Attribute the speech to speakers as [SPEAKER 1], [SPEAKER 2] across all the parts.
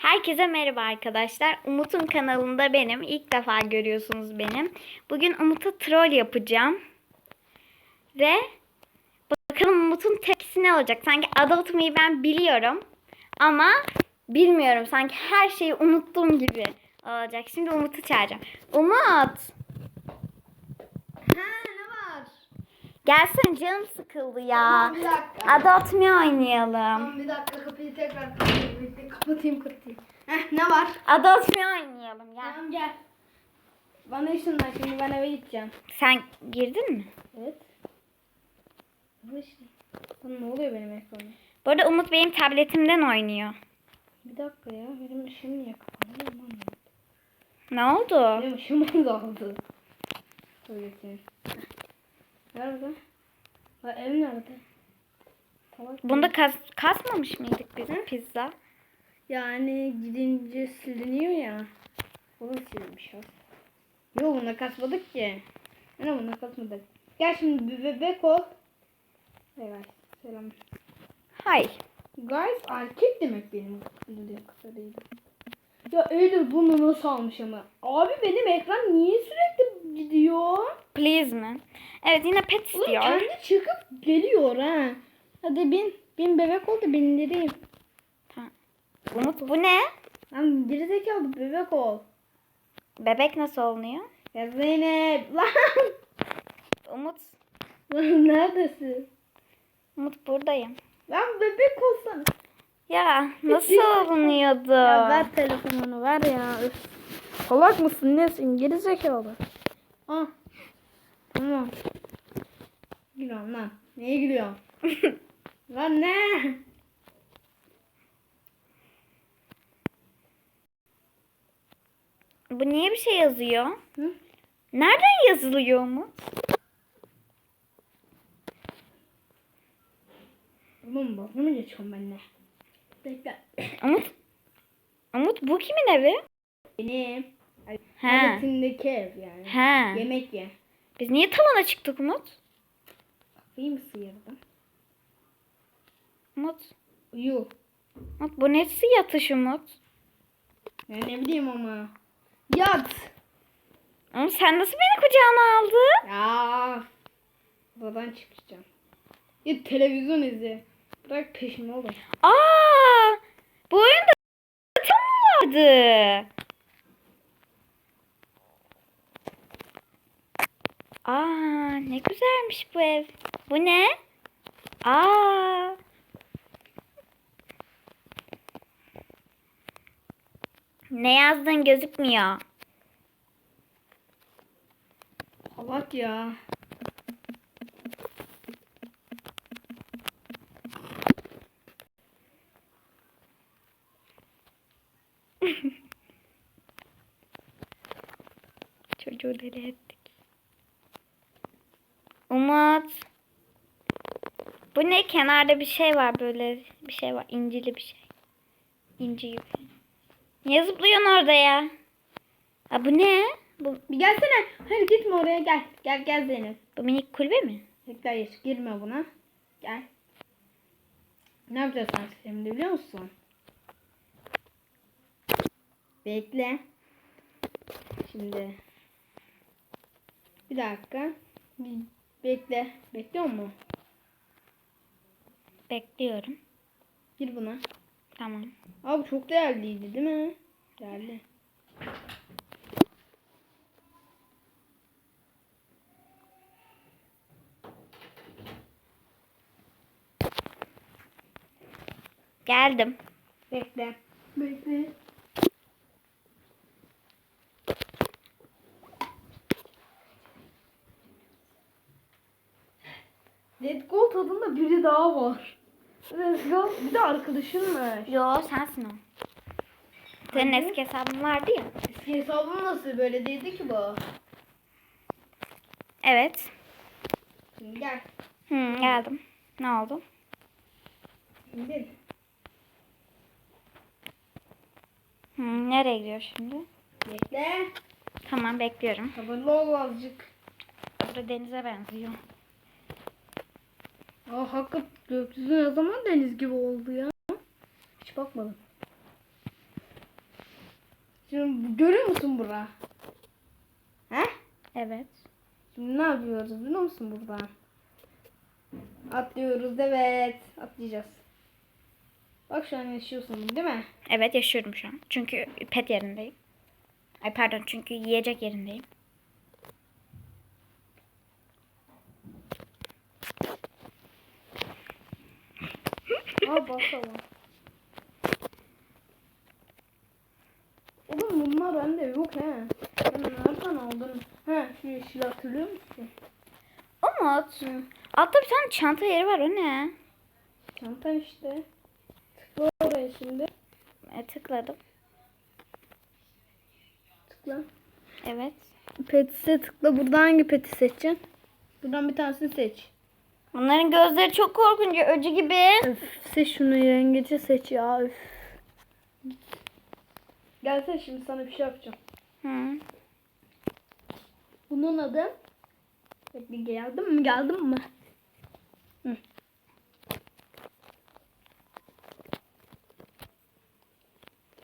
[SPEAKER 1] Herkese merhaba arkadaşlar. Umut'un kanalında benim. İlk defa görüyorsunuz benim. Bugün Umut'a troll yapacağım. Ve bakalım Umut'un tepkisi ne olacak? Sanki Adultme'yi ben biliyorum. Ama bilmiyorum. Sanki her şeyi unuttuğum gibi olacak. Şimdi Umut'u çağıracağım. Umut!
[SPEAKER 2] Ha ne var?
[SPEAKER 1] Gelsene canım sıkıldı ya.
[SPEAKER 2] Tamam, bir dakika.
[SPEAKER 1] Adult Me oynayalım.
[SPEAKER 2] Tamam bir dakika kapıyı tekrar kapatayım. Bekle, Kapatayım. Heh ne var?
[SPEAKER 1] Adult Me oynayalım. Gel.
[SPEAKER 2] Tamam gel. Bana ışınlan şimdi ben eve gideceğim.
[SPEAKER 1] Sen girdin mi?
[SPEAKER 2] Evet. Bu işte. Lan ne oluyor benim ekranım?
[SPEAKER 1] Bu arada Umut benim tabletimden oynuyor.
[SPEAKER 2] Bir dakika ya benim ışığım niye kapalı? Aman ya.
[SPEAKER 1] Ne oldu?
[SPEAKER 2] Benim ışığım azaldı. Öyle Nerede? Ha, ev nerede? Tamam.
[SPEAKER 1] Bunda kas, kasmamış mıydık biz pizza?
[SPEAKER 2] Yani gidince siliniyor ya. Bunu silmiş o. Yok buna kasmadık ki. Ana buna kasmadık. Gel şimdi bir bebek ol. Evet. Selam.
[SPEAKER 1] Hay.
[SPEAKER 2] Guys erkek demek benim bildiğim kadarıyla. Ya Eylül bunu nasıl almış ama? Abi benim ekran niye sürekli gidiyor?
[SPEAKER 1] Please mi? Evet yine pet
[SPEAKER 2] Oğlum
[SPEAKER 1] istiyor.
[SPEAKER 2] kendi çıkıp geliyor ha. Hadi bin. Bin bebek ol da bindireyim.
[SPEAKER 1] Umut bu ne?
[SPEAKER 2] Lan gerizekalı bebek ol.
[SPEAKER 1] Bebek nasıl olunuyor?
[SPEAKER 2] Ya Zeynep lan.
[SPEAKER 1] Umut.
[SPEAKER 2] Lan neredesin?
[SPEAKER 1] Umut buradayım.
[SPEAKER 2] Lan bebek olsana.
[SPEAKER 1] Ya nasıl olunuyordu?
[SPEAKER 2] Ya ver telefonunu ver ya. Öf. Salak mısın nesin? Geri zekalı. Ah. Tamam. Gülüyorum lan. Neye gülüyorsun? lan ne?
[SPEAKER 1] Bu niye bir şey yazıyor?
[SPEAKER 2] Hı?
[SPEAKER 1] Nereden yazılıyor Umut?
[SPEAKER 2] Oğlum bak mı geçiyorum benimle? Bekle.
[SPEAKER 1] Umut. Umut bu kimin evi?
[SPEAKER 2] Benim.
[SPEAKER 1] He.
[SPEAKER 2] Adetindeki ev yani.
[SPEAKER 1] He.
[SPEAKER 2] Yemek ye.
[SPEAKER 1] Biz niye tavana çıktık Umut?
[SPEAKER 2] İyi mi sıyırdın?
[SPEAKER 1] Umut.
[SPEAKER 2] Uyu.
[SPEAKER 1] Umut bu nesi yatış Umut?
[SPEAKER 2] Ya ne bileyim ama. Yat.
[SPEAKER 1] Umut sen nasıl beni kucağına aldın?
[SPEAKER 2] Ya. Buradan çıkacağım. Ya televizyon izle. Bırak peşimi oğlum.
[SPEAKER 1] Aa! Bu oyunda tam vardı. Aa, ne güzelmiş bu ev. Bu ne? Aa! Ne yazdın gözükmüyor.
[SPEAKER 2] Salak ya.
[SPEAKER 1] Çocuğu deli ettik. Umut. Bu ne? Kenarda bir şey var böyle. Bir şey var. incili bir şey. İnci gibi. Niye zıplıyorsun orada ya? Ha bu ne? Bu,
[SPEAKER 2] Bir gelsene. Hadi gitme oraya gel. Gel gel Zeynep.
[SPEAKER 1] bu minik kulübe mi?
[SPEAKER 2] Hayır girme buna. Gel. Ne yapacağız sen şimdi biliyor musun? Bekle. Şimdi. Bir dakika. Bekle. Bekliyor mu?
[SPEAKER 1] Bekliyorum.
[SPEAKER 2] Gir buna.
[SPEAKER 1] Tamam.
[SPEAKER 2] Abi çok değerliydi değil mi? Değerli.
[SPEAKER 1] Geldim.
[SPEAKER 2] Bekle. Bekle. Red Gold adında biri daha var. Gold bir de arkadaşınmış.
[SPEAKER 1] Yo sensin o. Senin
[SPEAKER 2] Anne.
[SPEAKER 1] eski hesabın vardı ya.
[SPEAKER 2] Eski hesabım nasıl böyle değildi ki bu?
[SPEAKER 1] Evet.
[SPEAKER 2] Şimdi gel.
[SPEAKER 1] Hı, geldim. Ne oldu?
[SPEAKER 2] Şimdi.
[SPEAKER 1] Hı, nereye gidiyor şimdi?
[SPEAKER 2] Bekle.
[SPEAKER 1] Tamam bekliyorum.
[SPEAKER 2] Sabırlı ol azıcık.
[SPEAKER 1] Burada denize benziyor.
[SPEAKER 2] Aa hakkı gökyüzü ne zaman deniz gibi oldu ya? Hiç bakmadım. Şimdi görüyor musun bura? He?
[SPEAKER 1] Evet.
[SPEAKER 2] Şimdi ne yapıyoruz biliyor musun buradan? Atlıyoruz evet. Atlayacağız. Bak şu an yaşıyorsun değil mi?
[SPEAKER 1] Evet yaşıyorum şu an. Çünkü pet yerindeyim. Ay pardon çünkü yiyecek yerindeyim.
[SPEAKER 2] Al bakalım. Oğlum bunlar bende yok he. Ben nereden aldın? He şu yeşil hatırlıyor musun?
[SPEAKER 1] Umut.
[SPEAKER 2] Hı.
[SPEAKER 1] Altta bir tane çanta yeri var o ne?
[SPEAKER 2] Çantan işte. Tıkla oraya şimdi.
[SPEAKER 1] E, tıkladım.
[SPEAKER 2] Tıkla.
[SPEAKER 1] Evet.
[SPEAKER 2] Petise tıkla. Burada hangi peti seçeceksin? Buradan bir tanesini seç.
[SPEAKER 1] Bunların gözleri çok korkunç. Öcü gibi.
[SPEAKER 2] Öf, seç şunu yengeci seç ya. Öf. Gelsene şimdi sana bir şey yapacağım.
[SPEAKER 1] Hı.
[SPEAKER 2] Bunun adı Bekle geldim mi? Geldim mi? Hı.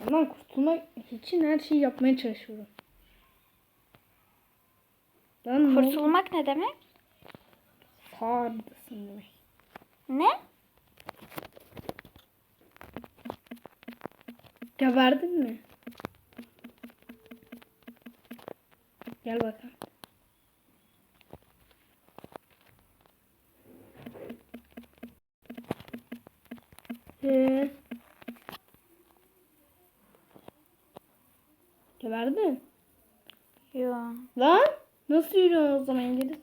[SPEAKER 2] Ondan kurtulmak için her şeyi yapmaya çalışıyorum. Oldu?
[SPEAKER 1] Kurtulmak ne demek?
[SPEAKER 2] Sağırdasın demek.
[SPEAKER 1] Ne?
[SPEAKER 2] Geberdin mi? Gel bakalım. Ee, geberdin.
[SPEAKER 1] Yo.
[SPEAKER 2] Lan nasıl yürüyorsun o zaman geri?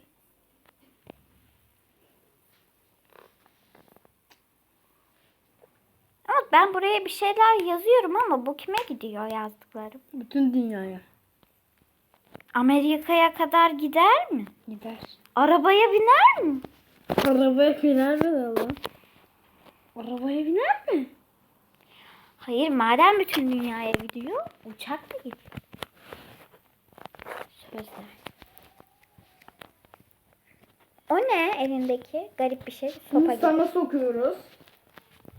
[SPEAKER 1] Ama ben buraya bir şeyler yazıyorum ama bu kime gidiyor yazdıklarım?
[SPEAKER 2] Bütün dünyaya
[SPEAKER 1] Amerika'ya kadar gider mi?
[SPEAKER 2] gider.
[SPEAKER 1] Arabaya biner mi?
[SPEAKER 2] Arabaya biner mi lan? Arabaya biner mi?
[SPEAKER 1] Hayır madem bütün dünyaya gidiyor uçakla gidiyor. Sözler. O ne elindeki? Garip bir şey. Sopa
[SPEAKER 2] Bunu
[SPEAKER 1] gibi.
[SPEAKER 2] sana sokuyoruz.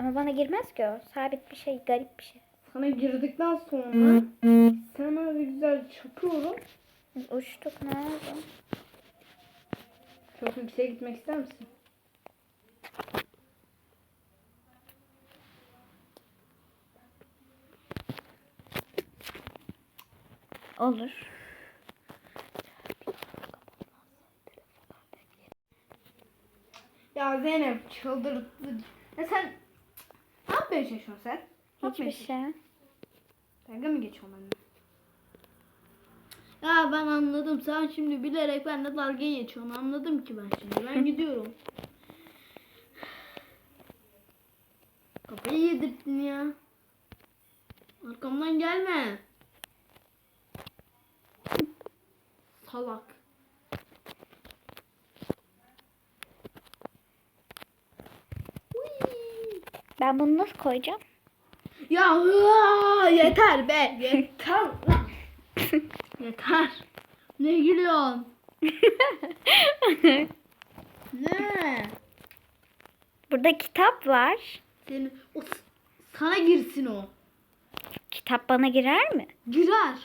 [SPEAKER 1] Ama bana girmez ki o. Sabit bir şey, garip bir şey.
[SPEAKER 2] Sana girdikten sonra sana bir güzel çapıyorum.
[SPEAKER 1] Biz uçtuk ne oldu?
[SPEAKER 2] Çok yükseğe gitmek ister misin?
[SPEAKER 1] Olur.
[SPEAKER 2] Ya Zeynep çıldırdı. Ya sen ne yapmaya çalışıyorsun sen?
[SPEAKER 1] Hiçbir şey.
[SPEAKER 2] Dalga mı geçiyorsun benimle? Ya ben anladım. Sen şimdi bilerek benimle dalga geçiyorsun. Anladım ki ben şimdi. Ben gidiyorum. Kafayı yedirttin ya. Arkamdan gelme. Salak.
[SPEAKER 1] Ben bunu nasıl koyacağım?
[SPEAKER 2] Ya hıa, yeter be. Yeter yeter. Ne gülüyorsun? Ne?
[SPEAKER 1] Burada kitap var.
[SPEAKER 2] Senin o sana girsin o.
[SPEAKER 1] Kitap bana girer mi?
[SPEAKER 2] Girer.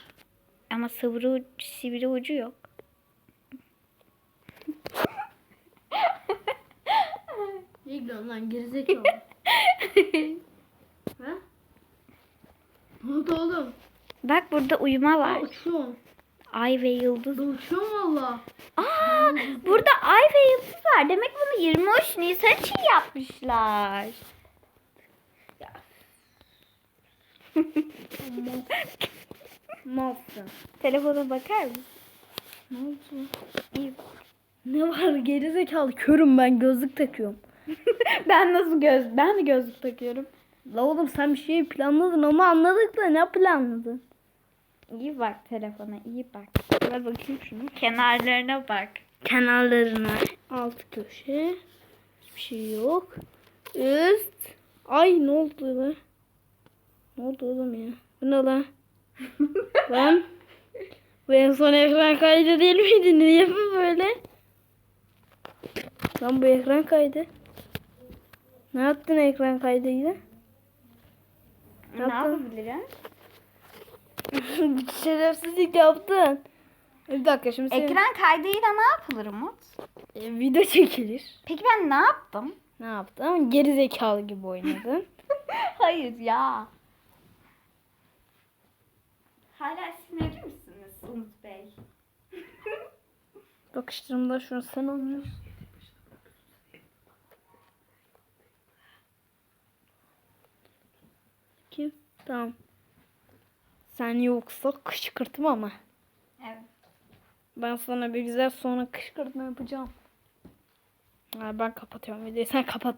[SPEAKER 1] Ama sıvırı, uc- sivri ucu yok.
[SPEAKER 2] Ne gülüyorsun lan gerizekalı. ha? Ne oldu oğlum?
[SPEAKER 1] Bak burada uyuma
[SPEAKER 2] Aa,
[SPEAKER 1] var.
[SPEAKER 2] uçuyorum.
[SPEAKER 1] Ay ve yıldız.
[SPEAKER 2] Ben uçuyorum valla.
[SPEAKER 1] Aa, burada ay ve yıldız var. Demek bunu 23 Nisan için yapmışlar.
[SPEAKER 2] Malsın.
[SPEAKER 1] Telefona bakar mısın?
[SPEAKER 2] Ne oldu?
[SPEAKER 1] İyi.
[SPEAKER 2] Ne var gerizekalı körüm ben gözlük takıyorum.
[SPEAKER 1] ben nasıl göz ben de gözlük takıyorum.
[SPEAKER 2] La oğlum sen bir şey planladın ama anladık da ne planladın?
[SPEAKER 1] İyi bak telefona iyi bak.
[SPEAKER 2] Ver bakayım şunu.
[SPEAKER 1] Kenarlarına bak.
[SPEAKER 2] Kenarlarına. Alt köşe. Hiçbir şey yok. Üst. Ay ne oldu lan? Ne oldu oğlum ya? Bu ne lan? lan. Bu en son ekran kaydı değil miydi? Niye bu böyle? Lan bu ekran kaydı. Ne yaptın ekran kaydıyla?
[SPEAKER 1] Ne
[SPEAKER 2] Yaptım.
[SPEAKER 1] yapabilirim?
[SPEAKER 2] Şerefsizlik yaptın. Bir dakika şimdi senin
[SPEAKER 1] Ekran kaydıyla ne yapılır Umut?
[SPEAKER 2] e, video çekilir.
[SPEAKER 1] Peki ben ne yaptım?
[SPEAKER 2] Ne yaptın? Geri zekalı gibi oynadın.
[SPEAKER 1] Hayır ya. Hala sinirli misiniz Umut Bey?
[SPEAKER 2] Bakıştırımda şunu sen alıyorsun. Ki tamam. Sen yoksa kışkırtma ama.
[SPEAKER 1] Evet.
[SPEAKER 2] Ben sana bir güzel sonra kışkırtma yapacağım. Ha, ben kapatıyorum videoyu. Sen kapat.